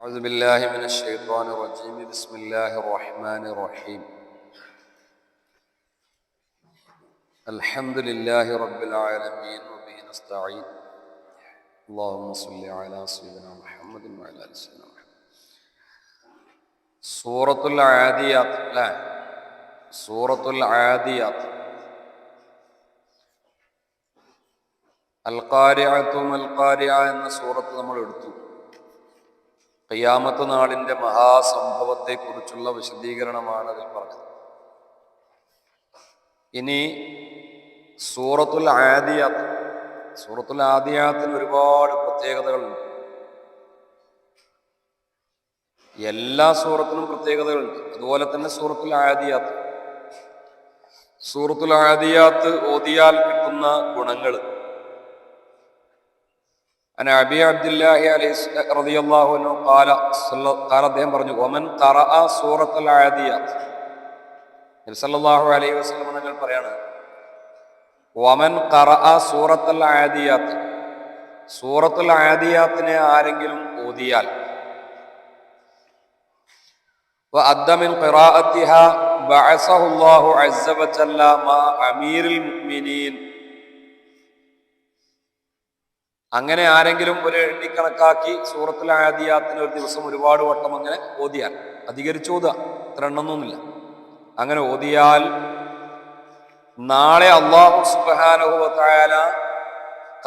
أعوذ بالله من الشيطان الرجيم بسم الله الرحمن الرحيم الحمد لله رب العالمين وبه نستعين اللهم صل على سيدنا محمد وعلى آل سيدنا محمد سورة العاديات لا سورة العاديات അൽക്കാരിയത്തും അൽക്കാരിയ എന്ന സൂറത്ത് നമ്മൾ എടുത്തു കയ്യാമത്ത് നാളിന്റെ മഹാസംഭവത്തെക്കുറിച്ചുള്ള വിശദീകരണമാണ് അതിൽ പറഞ്ഞത്. ഇനി സൂറത്തുൽ ആദിയാത്ത് സൂറത്തുൽ ആദിയാത്തിന് ഒരുപാട് പ്രത്യേകതകളുണ്ട്. എല്ലാ സൂറത്തിനും പ്രത്യേകതകളുണ്ട്. അതുപോലെ തന്നെ സൂറത്തുൽ ആദിയാത്ത്. സൂറത്തുൽ ആദിയാത്ത് ഓതിയാൽ കിട്ടുന്ന ഗുണങ്ങൾ عن ابي عبد الله عليه رضي الله عنه قال قال അദ്ദേഹം പറഞ്ഞു ومن قرأ سورة العاديات നബി സല്ലല്ലാഹു അലൈഹി വസല്ലം തങ്ങൾ പറയാണ് വമൻ ഖറഅ സൂറത്തുൽ ആദിയാത്ത് സൂറത്തുൽ ആദിയാത്തിനെ ആരെങ്കിലും ഓതിയാൽ وأد من قراءتها بعثه الله عز وجل مع أمير المؤمنين അങ്ങനെ ആരെങ്കിലും ഒരു എണ്ണിക്കണക്കാക്കി സൂറത്തിൽ ആദിയാത്തിന് ഒരു ദിവസം ഒരുപാട് വട്ടം അങ്ങനെ ഓതിയാൽ അധികരിച്ച് ഓതുക ഇത്ര എണ്ണൊന്നുമില്ല അങ്ങനെ ഓതിയാൽ നാളെ അള്ളാഹു സുബാനുഭവത്തായാല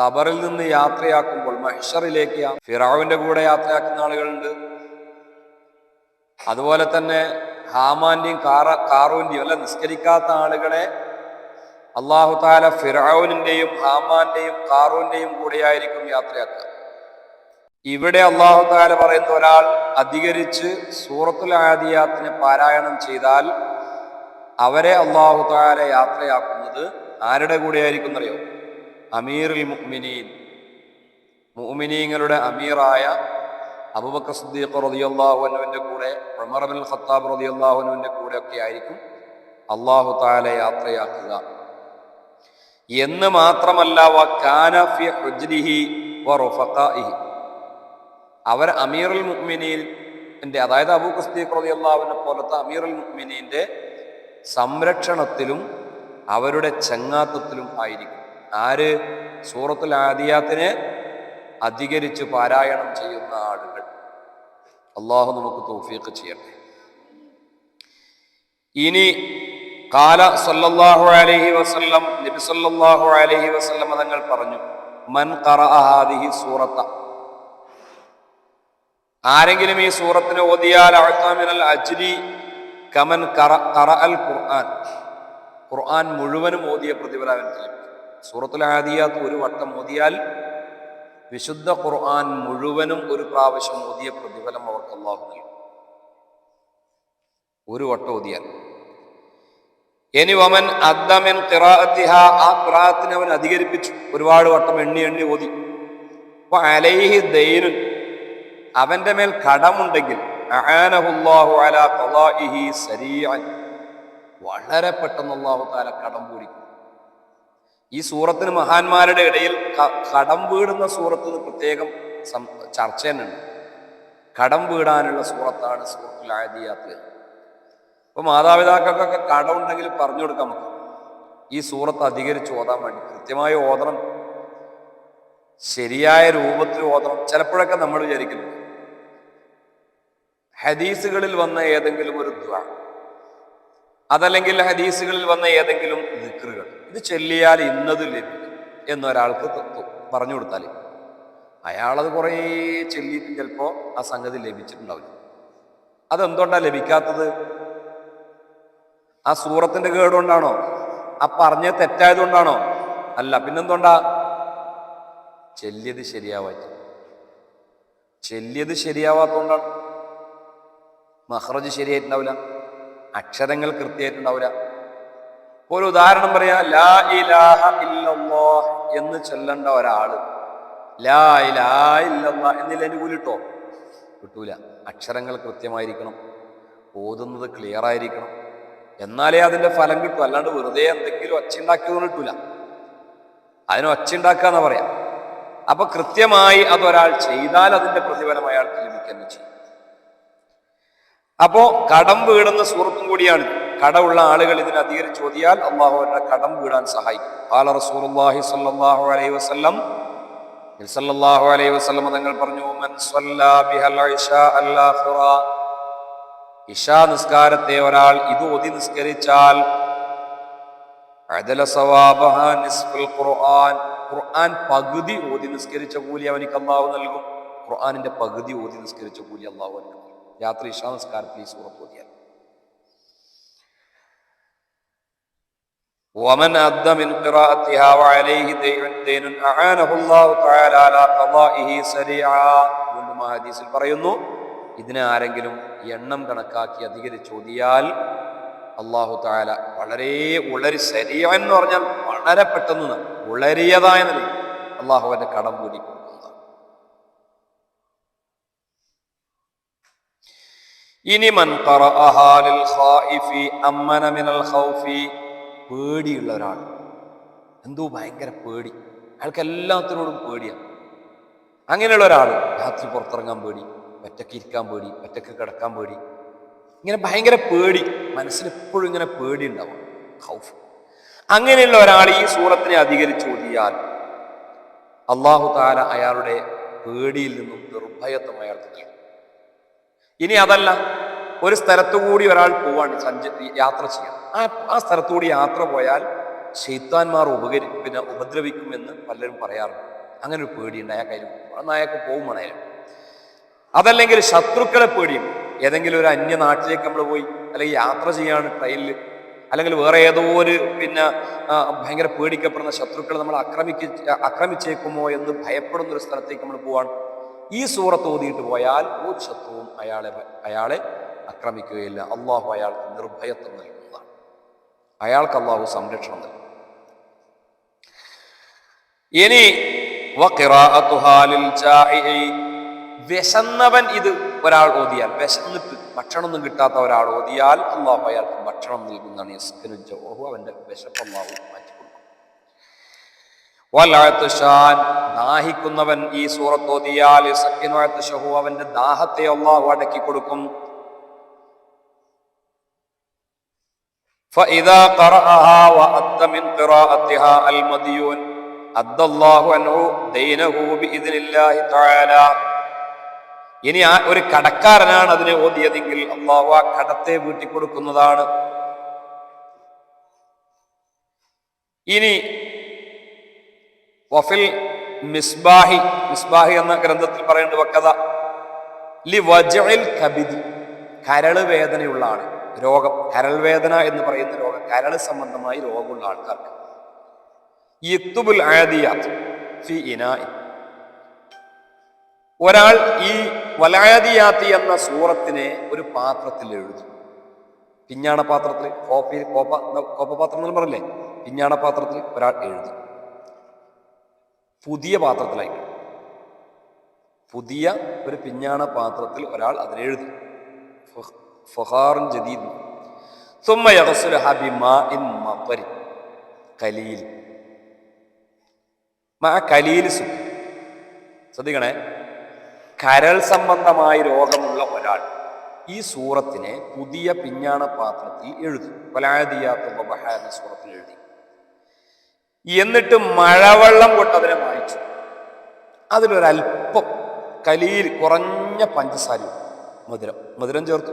ഖബറിൽ നിന്ന് യാത്രയാക്കുമ്പോൾ മഹിഷറിലേക്ക് ഫിറാവിന്റെ കൂടെ യാത്രയാക്കുന്ന ആളുകളുണ്ട്. അതുപോലെ തന്നെ ഹാമാന്റെയും കാറ കാറൂന്റെയും അല്ല നിസ്കരിക്കാത്ത ആളുകളെ അള്ളാഹു താല ഫിറാവുലിന്റെയും ഹാമാന്റെയും കാറൂന്റെയും കൂടെയായിരിക്കും യാത്രയാക്കുക. ഇവിടെ അള്ളാഹു താല പറയുന്ന ഒരാൾ അധികരിച്ച് സൂറത്തുൽ ആദിയാത്തിനെ പാരായണം ചെയ്താൽ അവരെ അള്ളാഹു താല യാത്രയാക്കുന്നത് ആരുടെ കൂടെയായിരിക്കും എന്നറിയോ അമീറുൽ മുഅ്മിനീൻ. മുഅ്മിനീങ്ങളുടെ അമീറായ അബൂബക്കർ സിദ്ദീഖ് റളിയല്ലാഹു അൻഹുവിന്റെ കൂടെ ഉമർ ബിൻ ഖത്താബ് റളിയല്ലാഹു അൻഹുവിന്റെ കൂടെ ഒക്കെ ആയിരിക്കും അള്ളാഹു താല യാത്രയാക്കുക. എന്ന് മാത്രമല്ല അവർ അമീറുൽ മുഅ്മിനീന്റെ അതായത് അബൂ ഖുസ്ദീഖ് റളിയല്ലാഹുവിനെ പോലത്തെ അമീറുൽ മുഹ്മിനീന്റെ സംരക്ഷണത്തിലും അവരുടെ ചങ്ങാത്തത്തിലും ആയിരിക്കും. ആര്? സൂറത്തുൽ ആദിയാത്തിനെ അധികരിച്ച് പാരായണം ചെയ്യുന്ന ആളുകൾ. അള്ളാഹു നമുക്ക് തൗഫീഖ് ചെയ്യട്ടെ. ഇനി കാല സല്ലല്ലാഹു അലൈഹി വസല്ലം നബി സല്ലല്ലാഹു അലൈഹി വസല്ലം തങ്ങൾ പറഞ്ഞു മൻ ഹാദിഹി സൂറത്ത. ആരെങ്കിലും ഈ സൂറത്തിനെ ഓതിയാൽ അഅ്താമിനൽ അജ്ലി കമൻ ഖറഅൽ ഖുർആൻ. ഖുർആൻ മുഴുവനും ഓതിയ പ്രതിഫലം സൂറത്തുൽ ആദിയാത്ത് ഒരു വട്ടം ഓതിയാൽ വിശുദ്ധ ഖുർആൻ മുഴുവനും ഒരു പ്രാവശ്യം ഓതിയ പ്രതിഫലം അവർക്ക് അള്ളാഹു നൽകും. ഒരു വട്ടം ഓതിയാൽ. ഇനി വമൻ അദ്ദമിൻ ഖിറാഅത്തിഹ ആ ഖിറാഅത്തിനെ അവൻ അധികരിപ്പിച്ചു. ഒരുപാട് വട്ടം എണ്ണി എണ്ണി ഓതി. അപ്പൊ അലൈഹി ദൈനു അവന്റെ മേൽ കടമുണ്ടെങ്കിൽ വളരെ പെട്ടെന്ന് അല്ലാഹു തആല കടം പൂരിക്കും. ഈ സൂറത്തിന് മഹാന്മാരുടെ ഇടയിൽ കടം വീടുന്ന സൂറത്തിന് പ്രത്യേകം ചർച്ച തന്നെയുണ്ട്. കടം വീടാനുള്ള സൂറത്താണ് സൂറത്തുൽ ആദിയാത്ത്. അപ്പൊ മാതാപിതാക്കൾക്കൊക്കെ കടമുണ്ടെങ്കിൽ പറഞ്ഞു കൊടുക്കാം നമുക്ക്. ഈ സൂറത്ത് അധികരിച്ച് ഓതാൻ വേണ്ടി. കൃത്യമായി ഓതണം. ശരിയായ രൂപത്തിൽ ഓതണം. ചിലപ്പോഴൊക്കെ നമ്മൾ വിചാരിക്കുന്നു. ഹദീസുകളിൽ വന്ന ഏതെങ്കിലും ഒരു ദ്വ. അതല്ലെങ്കിൽ ഹദീസുകളിൽ വന്ന ഏതെങ്കിലും ദിക്റുകൾ. ഇത് ചെല്ലിയാൽ ഇന്നത് ലഭിക്കും എന്നൊരാൾക്ക് പറഞ്ഞു കൊടുത്താൽ അയാളത് കുറേ ചെല്ലിയിട്ട് ചിലപ്പോൾ ആ സംഗതി ലഭിച്ചിട്ടുണ്ടാവില്ല. അതെന്തുകൊണ്ടാണ് ലഭിക്കാത്തത്? ആ സൂറത്തിന്റെ കേടുകൊണ്ടാണോ? ആ പറഞ്ഞ തെറ്റായതുകൊണ്ടാണോ? അല്ല പിന്നെന്തുകൊണ്ടാ? ചെല്ലിയത് ശരിയാവാറ്റി ചെല്ലിയത് ശരിയാവാത്തതുകൊണ്ടാണ് മഹ്റജ് ശരിയായിട്ടുണ്ടാവില്ല. അക്ഷരങ്ങൾ കൃത്യമായിട്ടുണ്ടാവില്ല. ഒരു ഉദാഹരണം പറയാ. ലാ ഇലാഹ ഇല്ലല്ലോ എന്ന് ചൊല്ലേണ്ട ഒരാൾ ലാ ഇലാഹ ഇല്ലല്ലാ എന്നില്ല എന്റെ കൂലിട്ടോ? കിട്ടൂല. അക്ഷരങ്ങൾ കൃത്യമായിരിക്കണം. ഓതുന്നത് ക്ലിയർ ആയിരിക്കണം. എന്നാലേ അതിന്റെ ഫലം കിട്ടൂ. അല്ലാണ്ട് വെറുതെ എന്തെങ്കിലും ഒച്ചയുണ്ടാക്കിയതൊന്നും കിട്ടൂല. അതിന് ഒച്ചയുണ്ടാക്കുക എന്ന് പറയാം. അപ്പൊ കൃത്യമായി അതൊരാൾ ചെയ്താൽ അതിന്റെ പ്രതിഫലം അയാൾക്ക് ലഭിക്കുന്നു ചെയ്യും. അപ്പോ കടം വീടുന്ന സുഹൃത്തും കൂടിയാണ്. കടമുള്ള ആളുകൾ ഇതിന് അധികരിച്ച് ഓതിയാൽ അള്ളാഹു അവരുടെ കടം വീടാൻ സഹായിക്കും. ആല റസൂലുള്ളാഹി സ്വല്ലല്ലാഹു അലൈഹി വസല്ലം നബി സല്ലല്ലാഹു അലൈഹി വസല്ലം തങ്ങൾ പറഞ്ഞു മൻ സ്വല്ലാ ബിഹൽ ഇശാ അൽ-ആഖിറ ഇശാ നിസ്കാരത്തെ ഒരാൾ ഇത് ഓതി നിസ്കരിച്ചാൽ അദല സവാബഹ നിസ്ഫുൽ ഖുർആൻ ഖുർആൻ പകുതി ഓതി നിസ്കരിച്ച കൂലി അവനിക്ക് അള്ളാഹു നൽകും ഖുർആനിന്റെ പകുതി ഓതി നിസ്കരിച്ച കൂലി അള്ളാഹു അവന് നൽകും രാത്രി ഇശാ നിസ്കാരത്തിൽ ഈ സൂറത്ത് ഓതിയാൽ ومن أدى من قراءتها وعليه دين دين أعانه الله تعالى على قضائه سريعا വീണ്ടും ആ ഹദീസിൽ പറയുന്നു ഇതിനെ ആരെങ്കിലും എണ്ണം കണക്കാക്കി അധികരിച്ചോതിയാൽ അള്ളാഹു താല വളരെ ഉളരി ശരിയെന്ന് പറഞ്ഞാൽ വളരെ പെട്ടെന്ന് ഉളരിയതായ നിലയിൽ അള്ളാഹു അവന്റെ കടം കൂടി കൊടുക്കുന്നതാണ് ഇനി പേടിയുള്ള ഒരാൾ. എന്തോ ഭയങ്കര പേടി. അയാൾക്ക് എല്ലാത്തിനോടും പേടിയാണ് അങ്ങനെയുള്ള ഒരാൾ രാത്രി പുറത്തിറങ്ങാൻ പേടി. ഒറ്റയ്ക്ക് ഇരിക്കാൻ പേടി ഒറ്റയ്ക്ക് കിടക്കാൻ പേടി. ഇങ്ങനെ ഭയങ്കര പേടി. മനസ്സിൽ എപ്പോഴും ഇങ്ങനെ പേടി ഉണ്ടാവും. ഖൗഫ് അങ്ങനെയുള്ള ഒരാൾ ഈ സൂറത്തിനെ അധികരിച്ച് ഓതിയാൽ അള്ളാഹു താല അയാളുടെ പേടിയിൽ നിന്നും നിർഭയത്വം അയാൾക്ക് നൽകും ഇനി അതല്ല ഒരു സ്ഥലത്തുകൂടി ഒരാൾ പോവാണ് സഞ്ച യാത്ര ചെയ്യാൻ. ആ ആ സ്ഥലത്തുകൂടി യാത്ര പോയാൽ ശൈത്താന്മാർ ഉപകരി പിന്നെ ഉപദ്രവിക്കുമെന്ന് പലരും പറയാറുണ്ട്. അങ്ങനെ ഒരു പേടിയുണ്ട് അയാൾക്ക് കയ്യിൽ അന്ന് അയാൾക്ക് പോകുമ്പോൾ അയാൾ അതല്ലെങ്കിൽ ശത്രുക്കളെ പേടിയും. ഏതെങ്കിലും ഒരു അന്യ നാട്ടിലേക്ക് നമ്മൾ പോയി അല്ലെങ്കിൽ യാത്ര ചെയ്യാണ് ട്രെയിനിൽ അല്ലെങ്കിൽ വേറെ ഏതോ ഒരു പിന്നെ ഭയങ്കര പേടിക്കപ്പെടുന്ന ശത്രുക്കൾ നമ്മൾ ആക്രമിക്ക ആക്രമിച്ചേക്കുമോ എന്ന് ഭയപ്പെടുന്ന ഒരു സ്ഥലത്തേക്ക് നമ്മൾ പോവാണ്. ഈ സൂറത്ത് ഓതിയിട്ട് പോയാൽ ഒരു ശത്രുവും അയാളെ അയാളെ ആക്രമിക്കുകയില്ല. അള്ളാഹു അയാൾക്ക് നിർഭയത്വം നൽകുന്നതാണ്. അയാൾക്ക് അള്ളാഹു സംരക്ഷണം നൽകും. ഇനി. വിശന്നവൻ ഇത് ഒരാൾ ഓതിയാൽ വിശന്നിട്ട് ഭക്ഷണമൊന്നും കിട്ടാത്ത ഒരാൾ ഓതിയാൽ അള്ളാഹു അയാൾക്ക് ഭക്ഷണം നൽകുന്നതാണ് യസ്കനു ജൗഹു അവന്റെ വിശപ്പ് അള്ളാഹു മാറ്റിക്കൊടുക്കും വലാത്തുഷാൻ ദാഹിക്കുന്നവൻ ഈ സൂറത്ത് ഓതിയാൽ യസ്കനു അത്തുഷഹു അവന്റെ ദാഹത്തെ അള്ളാഹു അടക്കി കൊടുക്കും فإذا قرأها وأد من قراءتها المديون أدى الله عنه دينه بإذن الله تعالى ഇനി ആ ഒരു കടക്കാരനാണ് അതിനെ ഓതിയതെങ്കിൽ അള്ളാഹു ആ കടത്തെ വീട്ടിക്കൊടുക്കുന്നതാണ്. ഇനി വഫിൽ മിസ്ബാഹി മിസ്ബാഹി എന്ന ഗ്രന്ഥത്തിൽ പറയേണ്ട വക്കത ലി വജഇൽ കബിദി കരൾ വേദനയുള്ള ആണ് രോഗം കരൾ വേദന എന്ന് പറയുന്ന രോഗം കരൾ സംബന്ധമായി രോഗമുള്ള ആൾക്കാർക്ക്. ഇത്തുബുൽ ആദിയാത്ത് ഒരാൾ ഈ വലാദിയാത്തി എന്ന സൂറത്തിനെ ഒരു പാത്രത്തിൽ എഴുതി. പിഞ്ഞാണ പാത്രത്തിൽ കോപ്പി കോപ്പ പാത്രം എന്ന് പറയില്ലേ പിഞ്ഞാണ പാത്രത്തിൽ ഒരാൾ എഴുതി. പുതിയ പാത്രത്തിലായി. പുതിയ ഒരു പിഞ്ഞാണ പാത്രത്തിൽ ഒരാൾ അതിനെഴുതി ഫഹാറുൻ ജദീദ്. കലീൽ. ശ്രദ്ധിക്കണേ. കരൾ സംബന്ധമായ രോഗമുള്ള ഒരാൾ ഈ സൂറത്തിനെ പുതിയ പിഞ്ഞാണ പാത്രത്തിൽ എഴുതി. വലാദിയാത്തുള്ള എന്ന സൂറത്തിൽ എഴുതി. എന്നിട്ട് മഴവെള്ളം കൊണ്ട് അതിനെ മായ്ച്ചു. അതിലൊരല്പം കലിയിൽ കുറഞ്ഞ പഞ്ചസാര മധുരം മധുരം ചേർത്തു.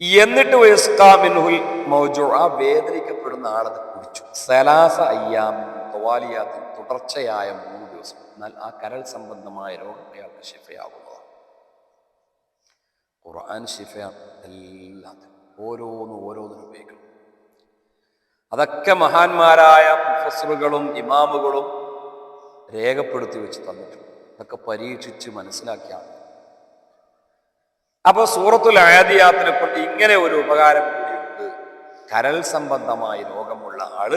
എന്നിട്ട് വയസ്കാമിൻഹുൽ മൗജു ആ വേദനിക്കപ്പെടുന്ന ആളത് കുടിച്ചു. സലാസ അയ്യാമിൻ തുടർച്ചയായ മൂന്ന് എന്നാൽ ആ കരൾ സംബന്ധമായ രോഗം അയാൾക്ക് ശിഫയാകുന്നതാണ്. ഖുർആൻ ശിഫയാണ് എല്ലാത്തിനും ഓരോന്നും ഓരോന്നിനും ഉപയോഗിക്കണം. അതൊക്കെ മഹാന്മാരായ പ്രൊഫസറുകളും ഇമാമുകളും രേഖപ്പെടുത്തി വെച്ച് തന്നിട്ടുണ്ട്. അതൊക്കെ പരീക്ഷിച്ച് മനസ്സിലാക്കിയാണ്. അപ്പോൾ സൂറത്തുൽ ആദിയാത്തിനെ കൊണ്ട് ഇങ്ങനെ ഒരു ഉപകാരം കൂടിയുണ്ട്. കരൾ സംബന്ധമായി രോഗമുള്ള ആൾ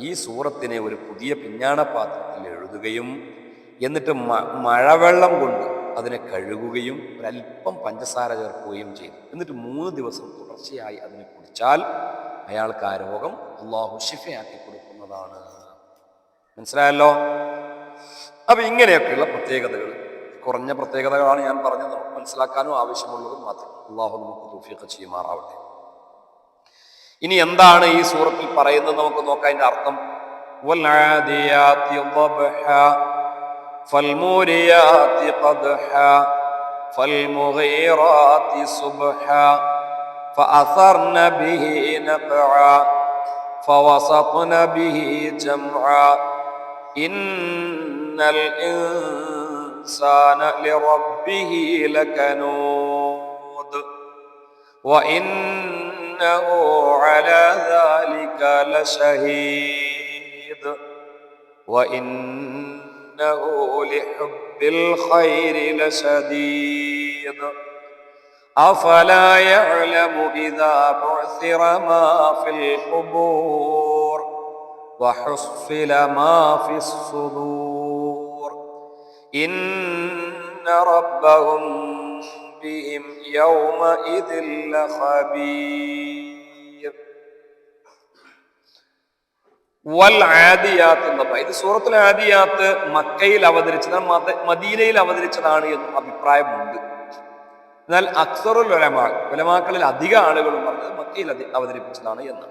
ഈ സൂറത്തിനെ ഒരു പുതിയ പിഞ്ഞാണപാത്രത്തിൽ എഴുതുകയും എന്നിട്ട് മഴവെള്ളം കൊണ്ട് അതിനെ കഴുകുകയും ഒരല്പം പഞ്ചസാര ചേർക്കുകയും ചെയ്തു. എന്നിട്ട് മൂന്ന് ദിവസം തുടർച്ചയായി അതിനെ കുടിച്ചാൽ അയാൾക്ക് ആ രോഗം അള്ളാഹു ഷിഫയാക്കി കൊടുക്കുന്നതാണ്. മനസ്സിലായല്ലോ? അപ്പൊ ഇങ്ങനെയൊക്കെയുള്ള പ്രത്യേകതകൾ കുറഞ്ഞ പ്രത്യേകതകളാണ് ഞാൻ പറഞ്ഞത്. മനസ്സിലാക്കാനും ആവശ്യമുള്ളത് മാത്രം. അള്ളാഹു നമുക്ക് തൂഫിയൊക്കെ ചെയ്യുമാറാവട്ടെ ഇനി എന്താണ് ഈ സൂറത്തിൽ പറയുന്നത് നമുക്ക് നോക്കാം അതിന്റെ അർത്ഥം والعاديات ضبحا فالموريات قدحا فالمغيرات صبحا فأثرن به نقعا فوسطن به جمعا إن الإنسان لربه لكنود وإنه على ذلك لشهيد. وإنه لحب الخير لشديد. أفلا يعلم إذا بعثر ما في القبور وحصل ما في الصدور. إن ربهم بهم يومئذ لخبير വൽ ആദിയാത്ത് എന്ന ഇത് സൂറത്തുൽ ആദിയാത്ത് മക്കയിൽ അവതരിച്ചതാണ് മദ- മദീനയിൽ അവതരിച്ചതാണ് എന്നും അഭിപ്രായമുണ്ട് എന്നാൽ അക്സറുൽ ഉലമാ ഉലമാക്കളിൽ അധിക ആളുകളും പറഞ്ഞത് മക്കയിൽ അതി- അവതരിപ്പിച്ചതാണ് എന്ന്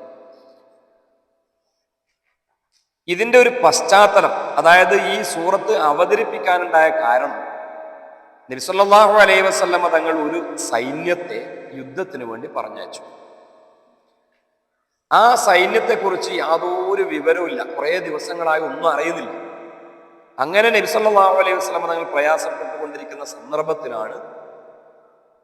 ഇതിന്റെ ഒരു പശ്ചാത്തലം അതായത് ഈ സൂറത്ത് അവതരിപ്പിക്കാനുണ്ടായ കാരണം നബിസല്ലാഹു അലൈഹി വസല്ലമ തങ്ങൾ ഒരു സൈന്യത്തെ യുദ്ധത്തിന് വേണ്ടി പറഞ്ഞയച്ചു. ആ സൈന്യത്തെക്കുറിച്ച് യാതൊരു വിവരവുമില്ല കുറേ ദിവസങ്ങളായി ഒന്നും അറിയുന്നില്ല. അങ്ങനെ നബിസല്ലാഹു അലൈഹി വസ്ലമ തങ്ങൾ പ്രയാസപ്പെട്ടുകൊണ്ടിരിക്കുന്ന സന്ദർഭത്തിലാണ്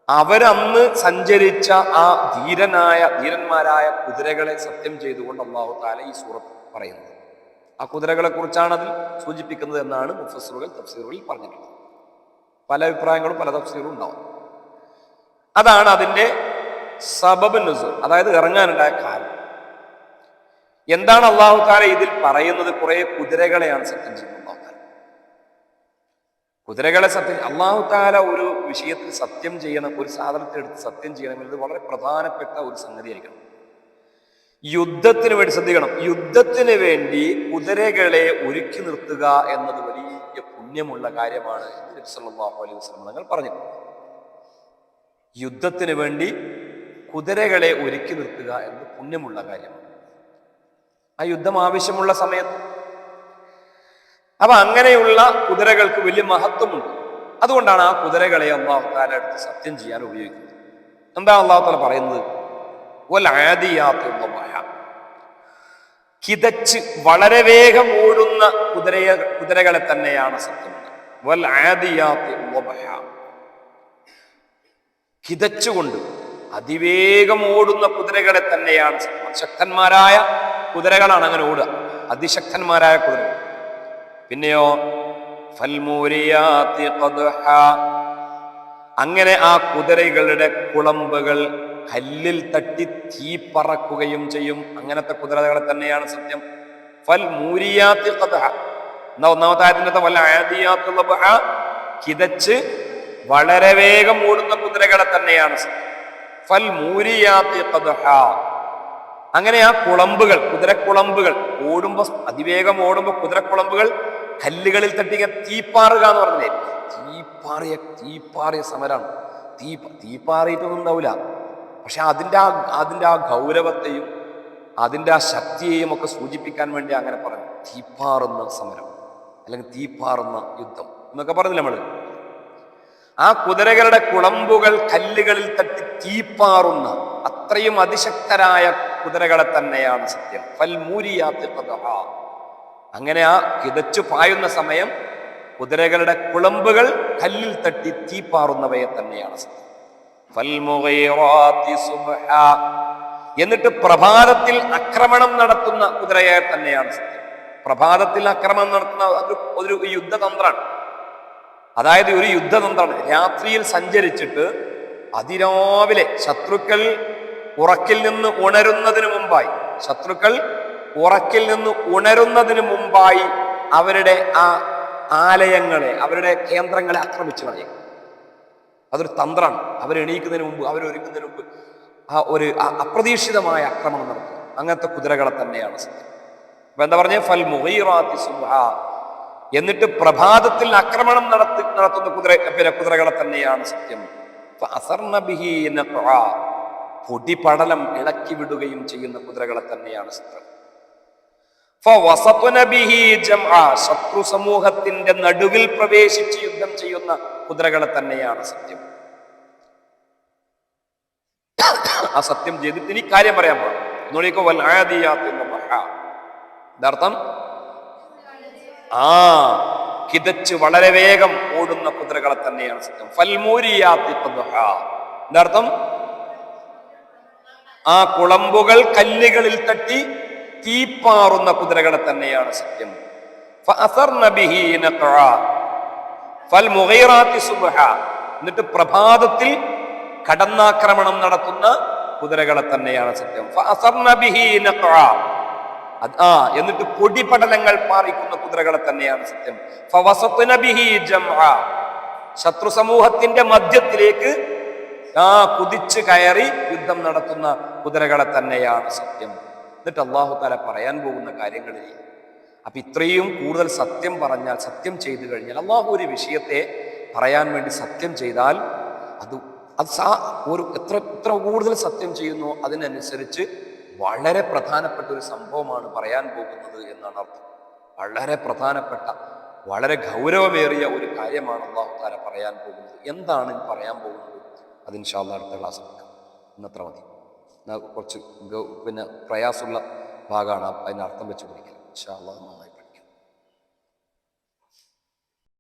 അവരന്ന് സഞ്ചരിച്ച ആ ധീരനായ ധീരന്മാരായ കുതിരകളെ സത്യം ചെയ്തുകൊണ്ട് അള്ളാഹു താല ഈ സൂറത്ത് പറയുന്നത്. ആ കുതിരകളെ കുറിച്ചാണ് അതിൽ സൂചിപ്പിക്കുന്നത് എന്നാണ് മുഫസറുകൾ തഫ്സീറുകളിൽ പറഞ്ഞിട്ടുള്ളത്. പല അഭിപ്രായങ്ങളും പല തഫ്സീറും ഉണ്ടാവും. അതാണ് അതിന്റെ സബബ് നുസൂൽ അതായത് ഇറങ്ങാനുണ്ടായ കാരണം. എന്താണ് അള്ളാഹു താല ഇതിൽ പറയുന്നത്? കുറെ കുതിരകളെയാണ് സത്യം ചെയ്യുന്നത്. കുതിരകളെ സത്യം അള്ളാഹു താല ഒരു വിഷയത്തിൽ സത്യം ചെയ്യണം ഒരു സാധനത്തെ എടുത്ത് സത്യം ചെയ്യണം എന്നത് വളരെ പ്രധാനപ്പെട്ട ഒരു സംഗതിയായിരിക്കണം. യുദ്ധത്തിന് വേണ്ടി ശ്രദ്ധിക്കണം. യുദ്ധത്തിന് വേണ്ടി കുതിരകളെ ഒരുക്കി നിർത്തുക എന്നത് വലിയ പുണ്യമുള്ള കാര്യമാണ് സല്ലാഹു അലൈഹി വസല്ലം തങ്ങൾ പറഞ്ഞിട്ടുണ്ട് യുദ്ധത്തിന് വേണ്ടി കുതിരകളെ ഒരുക്കി നിർത്തുക എന്നത് പുണ്യമുള്ള കാര്യമാണ്. ആ യുദ്ധം ആവശ്യമുള്ള സമയത്ത്. അപ്പൊ അങ്ങനെയുള്ള കുതിരകൾക്ക് വലിയ മഹത്വമുണ്ട്. അതുകൊണ്ടാണ് ആ കുതിരകളെ അള്ളാഹു താല എടുത്ത് സത്യം ചെയ്യാൻ ഉപയോഗിക്കുന്നത്. എന്താ അള്ളാഹു താല പറയുന്നത്? ആദിയാത്ത് ളബഹ. കിതച്ച് വളരെ വേഗം ഓടുന്ന കുതിരയെ കുതിരകളെ തന്നെയാണ് സത്യം വൽ. കിതച്ചുകൊണ്ട് അതിവേഗം ഓടുന്ന കുതിരകളെ തന്നെയാണ് ശക്തന്മാരായ കുതിരകളാണ് അങ്ങനെ ഓടുക അതിശക്തന്മാരായ കുതിരകൾ പിന്നെയോ. അങ്ങനെ ആ കുതിരകളുടെ കുളമ്പുകൾ കല്ലിൽ തട്ടി തീ പറക്കുകയും ചെയ്യും. അങ്ങനത്തെ കുതിരകളെ തന്നെയാണ് സത്യം. ഫൽ മൂരിയാത്തിൽ. എന്നാ ഒന്നാമത്തെ ആയതിന്റെ വല്ല. കിതച്ച് വളരെ വേഗം ഓടുന്ന കുതിരകളെ തന്നെയാണ് ഫൽ മൂരിയാത്തി. അങ്ങനെ ആ കുളമ്പുകൾ കുതിരക്കുളമ്പുകൾ ഓടുമ്പോ അതിവേഗം ഓടുമ്പോ കുതിരക്കുളമ്പുകൾ കല്ലുകളിൽ തട്ടിങ്ങ തീപ്പാറുക എന്ന് പറഞ്ഞില്ലേ? തീപ്പാറിയ തീപ്പാറിയ സമരാണ്. തീ തീപ്പാറിയിട്ടൊന്നും ഉണ്ടാവില്ല പക്ഷെ അതിന്റെ ആ അതിന്റെ ആ ഗൗരവത്തെയും അതിന്റെ ആ ശക്തിയെയും ഒക്കെ സൂചിപ്പിക്കാൻ വേണ്ടി അങ്ങനെ പറഞ്ഞു തീപ്പാറുന്ന സമരം അല്ലെങ്കിൽ തീപ്പാറുന്ന യുദ്ധം എന്നൊക്കെ പറഞ്ഞില്ല നമ്മൾ ആ കുതിരകളുടെ കുളമ്പുകൾ കല്ലുകളിൽ തട്ടി തീപ്പാറുന്ന അത്രയും അതിശക്തരായ കുതിരകളെ തന്നെയാണ് സത്യം ഫൽമൂരിയാത്തി. അങ്ങനെ ആ കിതച്ചു പായുന്ന സമയം കുതിരകളുടെ കുളമ്പുകൾ കല്ലിൽ തട്ടി തീപ്പാറുന്നവയെ തന്നെയാണ് സത്യം. എന്നിട്ട് പ്രഭാതത്തിൽ ആക്രമണം നടത്തുന്ന കുതിരയെ തന്നെയാണ് സത്യം. പ്രഭാതത്തിൽ ആക്രമണം നടത്തുന്ന ഒരു ഒരു യുദ്ധതന്ത്രമാണ് അതായത് ഒരു യുദ്ധതന്ത്രമാണ് രാത്രിയിൽ സഞ്ചരിച്ചിട്ട് അതിരാവിലെ ശത്രുക്കൾ ഉറക്കിൽ നിന്ന് ഉണരുന്നതിന് മുമ്പായി ശത്രുക്കൾ ഉറക്കിൽ നിന്ന് ഉണരുന്നതിന് മുമ്പായി അവരുടെ ആ ആലയങ്ങളെ അവരുടെ കേന്ദ്രങ്ങളെ ആക്രമിച്ചു കളയും. അതൊരു തന്ത്രമാണ് അവരെണീക്കുന്നതിന് മുമ്പ് അവരൊരുങ്ങുന്നതിന് മുമ്പ് ആ ഒരു അപ്രതീക്ഷിതമായ ആക്രമണം നടത്തുക. അങ്ങനത്തെ കുതിരകളെ തന്നെയാണ് സത്യം. അപ്പൊ എന്താ പറഞ്ഞ? ഫൽ മുഹീറാത്തി എന്നിട്ട് പ്രഭാതത്തിൽ ആക്രമണം നടത്തി നടത്തുന്ന കുതിര പിന്നെ കുതിരകളെ തന്നെയാണ് സത്യം. പൊടിപടലം ഇളക്കി വിടുകയും ചെയ്യുന്ന കുതിരകളെ തന്നെയാണ് സത്യം. ശത്രു സമൂഹത്തിന്റെ നടുവിൽ പ്രവേശിച്ച് യുദ്ധം ചെയ്യുന്ന കുതിരകളെ തന്നെയാണ് സത്യം. ആ സത്യം ചെയ്തിട്ട് ഇനി കാര്യം പറയാൻ പാടും എന്നോളിക്കോ വൽ ആദിയാത്ത് ആ. കിതച്ച് വളരെ വേഗം ഓടുന്ന കുതിരകളെ തന്നെയാണ് സത്യം. ഫൽമൂരിയാത്തി ഖദ്ഹാ. എന്താർത്ഥം ആ കുളമ്പുകൾ കല്ലുകളിൽ തട്ടി തീപ്പാറുന്ന കുതിരകളെ തന്നെയാണ് സത്യം. എന്നിട്ട് പ്രഭാതത്തിൽ കടന്നാക്രമണം നടത്തുന്ന കുതിരകളെ തന്നെയാണ് സത്യം. ആ എന്നിട്ട് പൊടിപടലങ്ങൾ പാറിക്കുന്ന കുതിരകളെ തന്നെയാണ് സത്യം. ശത്രു സമൂഹത്തിന്റെ മധ്യത്തിലേക്ക് ആ കുതിച്ചു കയറി യുദ്ധം നടത്തുന്ന കുതിരകളെ തന്നെയാണ് സത്യം എന്നിട്ട് അള്ളാഹു താല പറയാൻ പോകുന്ന കാര്യങ്ങളിൽ അപ്പൊ ഇത്രയും കൂടുതൽ സത്യം പറഞ്ഞാൽ സത്യം ചെയ്തു കഴിഞ്ഞാൽ അള്ളാഹു ഒരു വിഷയത്തെ പറയാൻ വേണ്ടി സത്യം ചെയ്താൽ അത് അത് സാ ഒരു എത്ര എത്ര കൂടുതൽ സത്യം ചെയ്യുന്നു അതിനനുസരിച്ച് വളരെ പ്രധാനപ്പെട്ട ഒരു സംഭവമാണ് പറയാൻ പോകുന്നത് എന്നാണ് അർത്ഥം. വളരെ പ്രധാനപ്പെട്ട വളരെ ഗൗരവമേറിയ ഒരു കാര്യമാണ് അള്ളാഹു താല പറയാൻ പോകുന്നത്. എന്താണ് പറയാൻ പോകുന്നത്? അത് ഇൻഷാല്ല അടുത്ത ക്ലാസ് എടുക്കാം ഇന്നത്ര മതി. കുറച്ച് പിന്നെ പ്രയാസമുള്ള ഭാഗമാണ് അതിന് അർത്ഥം വെച്ച് ഇൻഷാ അള്ളാഹ്